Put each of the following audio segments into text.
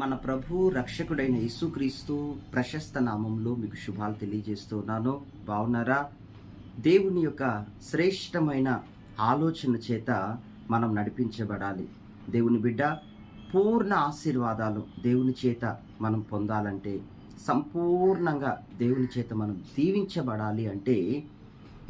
మన ప్రభు రక్షకుడైన యేసుక్రీస్తు ప్రశస్త నామంలో మీకు శుభాలు తెలియజేస్తున్నాను బాగున్నారా దేవుని యొక్క శ్రేష్టమైన ఆలోచన చేత మనం నడిపించబడాలి. దేవుని బిడ్డ పూర్ణ ఆశీర్వాదాలు దేవుని చేత మనం పొందాలంటే సంపూర్ణంగా దేవుని చేత మనం దీవించబడాలి అంటే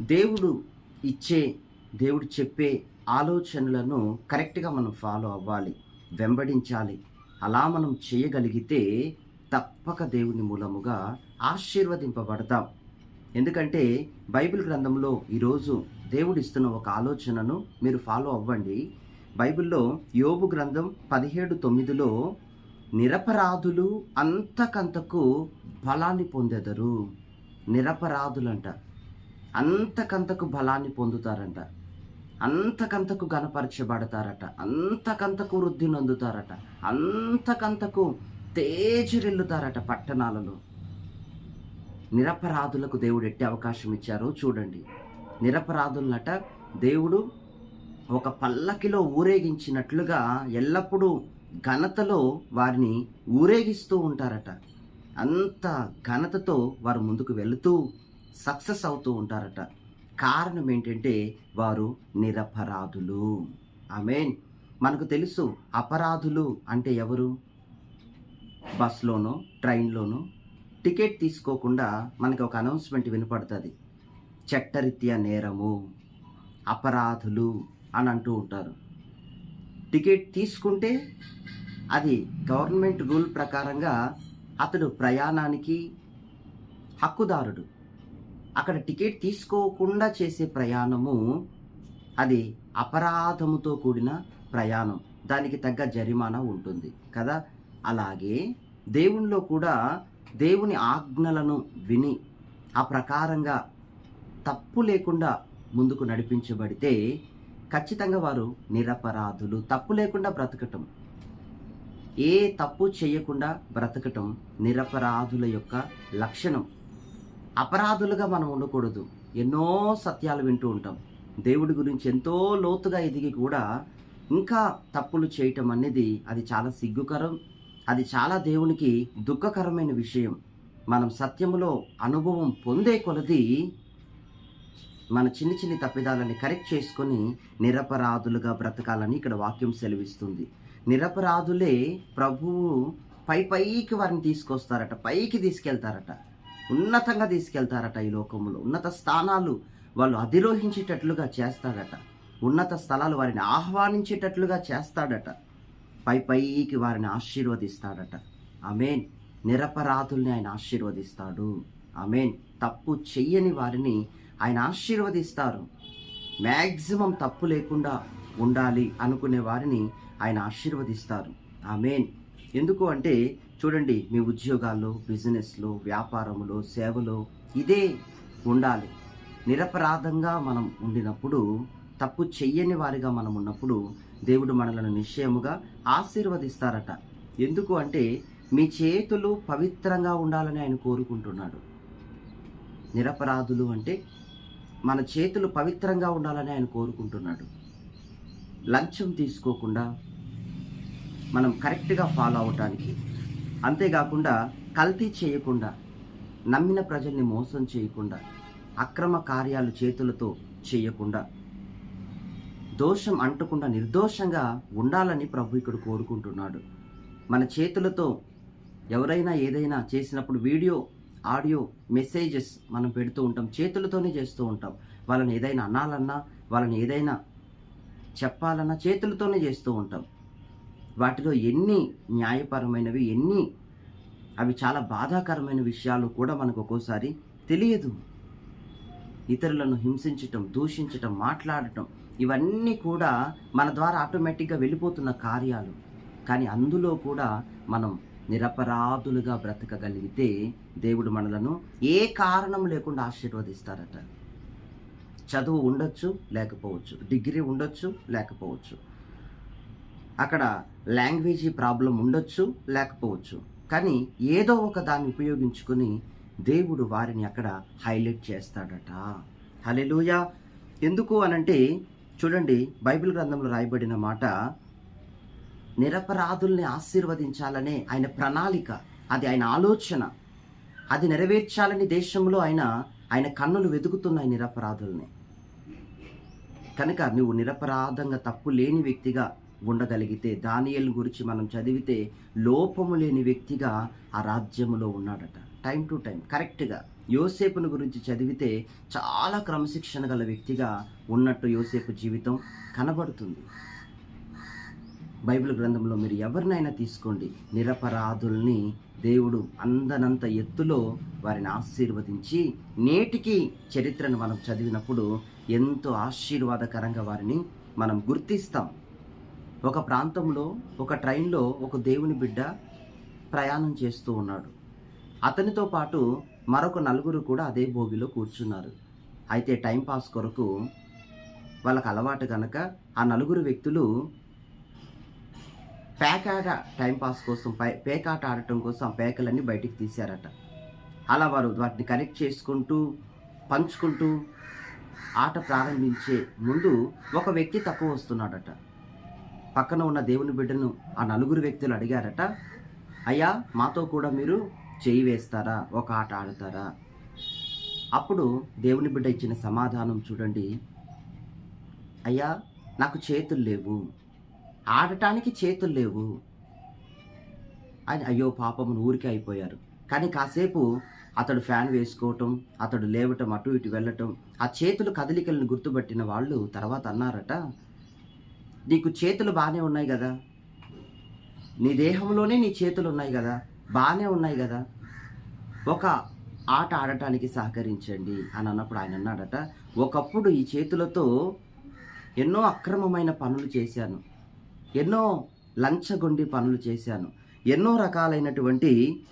దేవుడు ఇచ్చే దేవుడు చెప్పే ఆలోచనలను కరెక్ట్గా మనం ఫాలో అవ్వాలి వెంబడించాలి. అలా మనం చేయగలిగితే తప్పక దేవుని మూలముగా ఆశీర్వదింపబడతాం. ఎందుకంటే బైబిల్ గ్రంథంలో ఈరోజు దేవుడు ఇస్తున్న ఒక ఆలోచనను మీరు ఫాలో అవ్వండి. బైబిల్లో యోబు గ్రంథం పదిహేడు తొమ్మిదిలో నిరపరాధులు అంతకంతకు బలాన్ని పొందెదరు. నిరపరాధులంట. అంతకంతకు బలాన్ని పొందుతారంట. అంతకంతకు గనపరచబడతారట అంతకంతకు వృద్ధి నొందుతారట అంతకంతకు తేజరిల్లుతారట పట్టణాలలో. నిరపరాధులకు దేవుడు ఎట్టి అవకాశం ఇచ్చారో చూడండి. నిరపరాధులనట దేవుడు ఒక పల్లకిలో ఊరేగించినట్లుగా ఎల్లప్పుడూ ఘనతలో వారిని ఊరేగిస్తూ ఉంటారట. అంత ఘనతతో వారు ముందుకు వెళుతూ సక్సెస్ అవుతూ ఉంటారట. కారణం ఏంటంటే వారు నిరపరాధులు. మీన్ మనకు తెలుసు అపరాధులు అంటే ఎవరు? బస్లోనో ట్రైన్లోనో టికెట్ తీసుకోకుండా మనకి ఒక అనౌన్స్మెంట్ వినపడుతుంది. చట్టరీత్యా నేరము అపరాధులు అని అంటూ ఉంటారు. టికెట్ తీసుకుంటే అది గవర్నమెంట్ రూల్ ప్రకారంగా అతడు ప్రయాణానికి హక్కుదారుడు. అక్కడ టికెట్ తీసుకోకుండా చేసే ప్రయాణము అది అపరాధముతో కూడిన ప్రయాణం. దానికి తగ్గ జరిమానా ఉంటుంది కదా? అలాగే దేవునిలో కూడా దేవుని ఆజ్ఞలను విని ఆ ప్రకారంగా తప్పు లేకుండా ముందుకు నడిపించబడితే ఖచ్చితంగా వారు నిరపరాధులు. తప్పు లేకుండా బ్రతకటం. ఏ తప్పు చేయకుండా బ్రతకటం నిరపరాధుల యొక్క లక్షణం. అపరాధులుగా మనం ఉండకూడదు. ఎన్నో సత్యాలు వింటూ ఉంటాం. దేవుడి గురించి ఎంతో లోతుగా ఎదిగి కూడా ఇంకా తప్పులు చేయటం అనేది అది చాలా సిగ్గుకరం అది చాలా దేవునికి దుఃఖకరమైన విషయం. మనం సత్యములో అనుభవం పొందే కొలది మన చిన్ని చిన్ని తప్పిదాలని కరెక్ట్ చేసుకొని నిరపరాధులుగా బ్రతకాలని ఇక్కడ వాక్యం సెలవిస్తుంది. నిరపరాధులే ప్రభువు పై పైకి వారిని తీసుకొస్తారట పైకి తీసుకెళ్తారట. ఉన్నతంగా తీసుకెళ్తారట ఈ లోకంలో. ఉన్నత స్థానాలు వాళ్ళు అధిరోహించేటట్లుగా చేస్తాడట ఉన్నత స్థలాలు వారిని ఆహ్వానించేటట్లుగా చేస్తాడట. పై పైకి వారిని ఆశీర్వదిస్తాడట. అమేన్ నిరపరాధుల్ని ఆయన ఆశీర్వదిస్తాడు. అమేన్ తప్పు చెయ్యని వారిని ఆయన ఆశీర్వదిస్తారు. మ్యాక్సిమం తప్పు లేకుండా ఉండాలి అనుకునే వారిని ఆయన ఆశీర్వదిస్తారు. ఆమెన్. ఎందుకు అంటే చూడండి మీ ఉద్యోగాల్లో బిజినెస్లో వ్యాపారంలో సేవలో ఇదే ఉండాలి. నిరపరాధంగా మనం ఉండినప్పుడు తప్పు చెయ్యని వారిగా మనం ఉన్నప్పుడు దేవుడు మనలను నిశ్చయముగా ఆశీర్వదిస్తారట. ఎందుకు అంటే మీ చేతులు పవిత్రంగా ఉండాలని ఆయన కోరుకుంటున్నాడు. నిరపరాధులు అంటే మన చేతులు పవిత్రంగా ఉండాలని ఆయన కోరుకుంటున్నాడు. లంచం తీసుకోకుండా మనం కరెక్ట్గా ఫాలో అవటానికి. అంతేకాకుండా కల్తీ చేయకుండా నమ్మిన ప్రజల్ని మోసం చేయకుండా అక్రమ కార్యాలు చేతులతో చేయకుండా దోషం అంటకుండా నిర్దోషంగా ఉండాలని ప్రభు ఇక్కడ కోరుకుంటున్నాడు. మన చేతులతో ఎవరైనా ఏదైనా చేసినప్పుడు వీడియో ఆడియో మెసేజెస్ మనం పెడుతూ ఉంటాం. చేతులతోనే చేస్తూ ఉంటాం. వాళ్ళని ఏదైనా అనాలన్నా వాళ్ళని ఏదైనా చెప్పాలన్నా చేతులతోనే చేస్తూ ఉంటాం. వాటిలో ఎన్ని న్యాయపరమైనవి ఎన్ని అవి చాలా బాధాకరమైన విషయాలు కూడా మనకు ఒక్కోసారి తెలియదు. ఇతరులను హింసించటం దూషించటం మాట్లాడటం ఇవన్నీ కూడా మన ద్వారా ఆటోమేటిక్గా వెళ్ళిపోతున్న కార్యాలు. కానీ అందులో కూడా మనం నిరపరాధులుగా బ్రతకగలిగితే దేవుడు మనలను ఏ కారణం లేకుండా ఆశీర్వదిస్తారట. చదువు ఉండొచ్చు లేకపోవచ్చు. డిగ్రీ ఉండొచ్చు లేకపోవచ్చు. అక్కడ లాంగ్వేజీ ప్రాబ్లం ఉండొచ్చు లేకపోవచ్చు. కానీ ఏదో ఒక దాన్ని ఉపయోగించుకొని దేవుడు వారిని అక్కడ హైలైట్ చేస్తాడట. హలెలుయా ఎందుకు అనంటే చూడండి బైబిల్ గ్రంథంలో రాయబడిన మాట నిరపరాధుల్ని ఆశీర్వదించాలనే ఆయన ప్రణాళిక అది ఆయన ఆలోచన. అది నెరవేర్చాలని దేశంలో ఆయన ఆయన కన్నులు వెతుకుతున్నాయి నిరపరాధుల్ని. కనుక నువ్వు నిరపరాధంగా తప్పు లేని వ్యక్తిగా ఉండగలిగితే దానియల్ గురించి మనం చదివితే లోపము లేని వ్యక్తిగా ఆ రాజ్యములో ఉన్నాడట. టైం టు టైం కరెక్ట్గా యోసేపును గురించి చదివితే చాలా క్రమశిక్షణ గల వ్యక్తిగా ఉన్నట్టు యోసేపు జీవితం కనబడుతుంది. బైబిల్ గ్రంథంలో మీరు ఎవరినైనా తీసుకోండి. నిరపరాధుల్ని దేవుడు అందనంత ఎత్తులో వారిని ఆశీర్వదించి నేటికి చరిత్రను మనం చదివినప్పుడు ఎంతో ఆశీర్వాదకరంగా వారిని మనం గుర్తిస్తాం. ఒక ప్రాంతంలో ఒక ట్రైన్లో ఒక దేవుని బిడ్డ ప్రయాణం చేస్తూ ఉన్నాడు. అతనితో పాటు మరొక నలుగురు కూడా అదే భోగిలో కూర్చున్నారు. అయితే టైంపాస్ కొరకు వాళ్ళకు అలవాటు కనుక ఆ నలుగురు వ్యక్తులు పేకాట టైంపాస్ కోసం పై పేకాట ఆడటం కోసం ఆ పేకలన్నీ బయటికి తీశారట. అలా వారు వాటిని కనెక్ట్ చేసుకుంటూ పంచుకుంటూ ఆట ప్రారంభించే ముందు ఒక వ్యక్తి తక్కువ వస్తున్నాడట. పక్కన ఉన్న దేవుని బిడ్డను ఆ నలుగురు వ్యక్తులు అడిగారట అయ్యా మాతో కూడా మీరు చేయి వేస్తారా? ఒక ఆట ఆడతారా? అప్పుడు దేవుని బిడ్డ ఇచ్చిన సమాధానం చూడండి. అయ్యా నాకు చేతులు లేవు. ఆడటానికి చేతులు లేవు. అని అయ్యో పాపం ఊరికే అయిపోయారు. కానీ కాసేపు అతడు ఫ్యాన్ వేసుకోవటం అతడు లేవటం అటు ఇటు వెళ్ళటం ఆ చేతులు కదలికలను గుర్తుపట్టిన వాళ్ళు తర్వాత అన్నారట నీకు చేతులు బాగానే ఉన్నాయి కదా? నీ దేహంలోనే నీ చేతులు ఉన్నాయి కదా? బాగానే ఉన్నాయి కదా? ఒక ఆట ఆడటానికి సహకరించండి అని అన్నప్పుడు ఆయన అన్నాడట ఒకప్పుడు ఈ చేతులతో ఎన్నో అక్రమమైన పనులు చేశాను. ఎన్నో లంచగొండి పనులు చేశాను. ఎన్నో రకాలైనటువంటి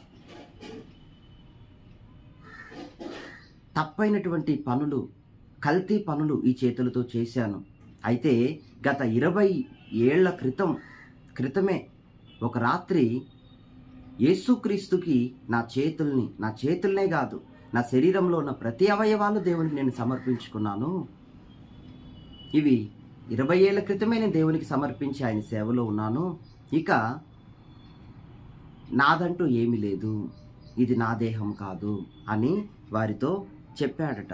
తప్పైనటువంటి పనులు కల్తీ పనులు ఈ చేతులతో చేశాను. అయితే గత ఇరవై ఏళ్ళ క్రితం క్రితమే ఒక రాత్రి యేసుక్రీస్తుకి నా చేతుల్ని నా చేతుల్నే కాదు నా శరీరంలో ఉన్న ప్రతి అవయవాలు దేవునికి నేను సమర్పించుకున్నాను. ఇవి ఇరవై ఏళ్ళ క్రితమే నేను దేవునికి సమర్పించి ఆయన సేవలో ఉన్నాను. ఇక నాదంటూ ఏమీ లేదు. ఇది నా దేహం కాదు అని వారితో చెప్పాడట.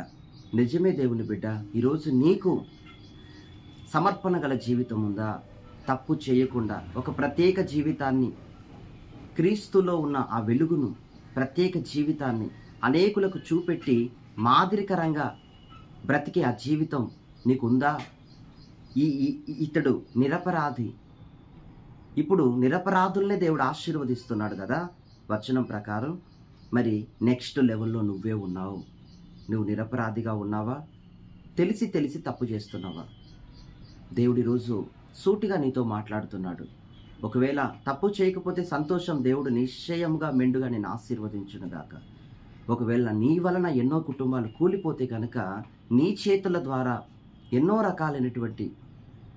నిజమే దేవుని బిడ్డ ఈరోజు నీకు సమర్పణ గల జీవితం ఉందా? తప్పు చేయకుండా ఒక ప్రత్యేక జీవితాన్ని క్రీస్తులో ఉన్న ఆ వెలుగును ప్రత్యేక జీవితాన్ని అనేకులకు చూపెట్టి మాదిరికరంగా బ్రతికే ఆ జీవితం నీకుందా? ఈ ఈ- ఇతడు నిరపరాధి. ఇప్పుడు నిరపరాధుల్నే దేవుడు ఆశీర్వదిస్తున్నాడు కదా? వచనం ప్రకారం మరి నెక్స్ట్ లెవెల్లో నువ్వే ఉన్నావు. నువ్వు నిరపరాధిగా ఉన్నావా? తెలిసి తెలిసి తప్పు చేస్తున్నావా? దేవుడి రోజు సూటిగా నీతో మాట్లాడుతున్నాడు. ఒకవేళ తప్పు చేయకపోతే సంతోషం దేవుడు నిశ్చయంగా మెండుగా నేను ఆశీర్వదించునుగాక ఒకవేళ నీ వలన ఎన్నో కుటుంబాలు కూలిపోతే కనుక నీ చేతుల ద్వారా ఎన్నో రకాలైనటువంటి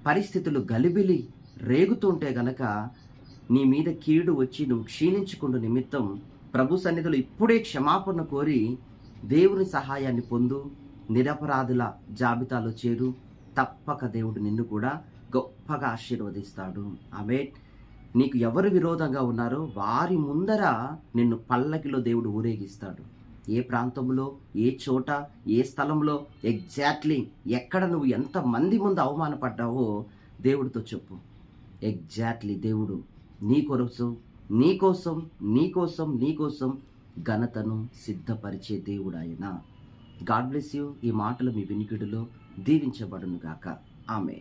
పరిస్థితులు గలిబిలి రేగుతుంటే గనక నీ మీద కీడు వచ్చి నువ్వు క్షీణించుకుండు నిమిత్తం ప్రభు సన్నిధిలో ఇప్పుడే క్షమాపణ కోరి దేవుని సహాయాన్ని పొందు నిరపరాధుల జాబితాలో చేరు తప్పక దేవుడు నిన్ను కూడా గొప్పగా ఆశీర్వదిస్తాడు. ఆమె నీకు ఎవరు విరోధంగా ఉన్నారో వారి ముందర నిన్ను పల్లకిలో దేవుడు ఊరేగిస్తాడు. ఏ ప్రాంతంలో ఏ చోట ఏ స్థలంలో ఎగ్జాక్ట్లీ ఎక్కడ నువ్వు ఎంత మంది ముందు అవమానపడ్డావో దేవుడితో చెప్పు. ఎగ్జాక్ట్లీ దేవుడు నీ కొరకు నీ కోసం నీ కోసం నీ కోసం ఘనతను సిద్ధపరిచే దేవుడు ఆయన. God bless you. ఈ మాటలు మీ వినికిడిలో దీవించబడునుగాక. ఆమె